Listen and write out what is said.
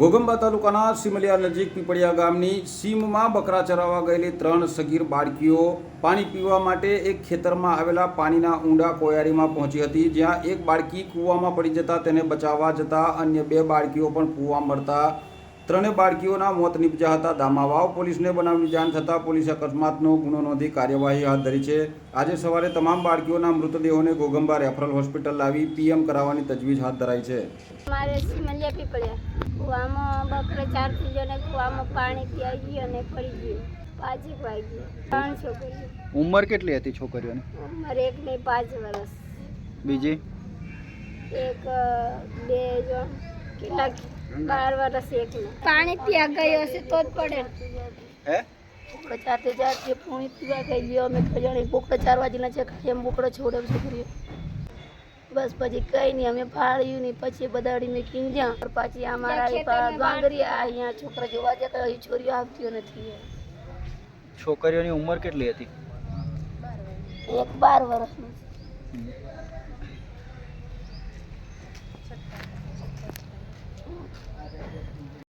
ઘોગંબા તાલુકાના સિમલિયા નજીક પીપળિયા ગામની સીમમાં બકરા ચરાવવા ગયેલી ત્રણ સગીર બાળકીઓ પાણી પીવા માટે એક ખેતરમાં આવેલા પાણીના ઊંડા કોયારીમાં પહોંચી હતી. જ્યાં એક બાળકી કૂવામાં પડી જતા તેને બચાવવા જતા અન્ય બે બાળકીઓ પણ કૂવા મળતા ત્રણેય બાળકીઓના મોત નીપજ્યા હતા. દામાવાવ પોલીસને બનાવની જાણ થતાં પોલીસે અકસ્માતનો ગુનો નોંધી કાર્યવાહી હાથ ધરી છે. આજે સવારે તમામ બાળકીઓના મૃતદેહોને ગોગંબા રેફરલ હોસ્પિટલ લાવી પીએમ કરાવવાની તજવીજ હાથ ધરાઈ છે. મારે સિમલિયા પીપળ્યા. કૂવામાં બકરે ચારથી જણે કૂવામાં પાણી પીવાઈ ગયું અને પડી ગયું. પાછી વાગી ત્રણ છોકરીઓ. ઉંમર કેટલી હતી છોકરીઓની? ઉંમર એક ને પાંચ વર્ષ બીજી? એક બે જણ. કેટલા બાર વર્ષ એક પાણી પીવા ગયો હશે તો જ પડે. હે? બોકડો ચારતે ચારતે પાણી પીવા ગઈ ગયો અમે ખજાણી બોકડો ચાર વાગીના છે એમ બોકડો છોડે છોકરીઓ બસ પછી કઈ નહીં અમે ફાળ્યું નહીં પછી બદાડી મેં કીન જ્યાં પાછી અમારા ગાંગરી અહીંયા છોકરા જોવા જતા અહીં છોરીઓ આવતી નથી છોકરીઓની ઉંમર કેટલી હતી? એક બાર વર્ષનું.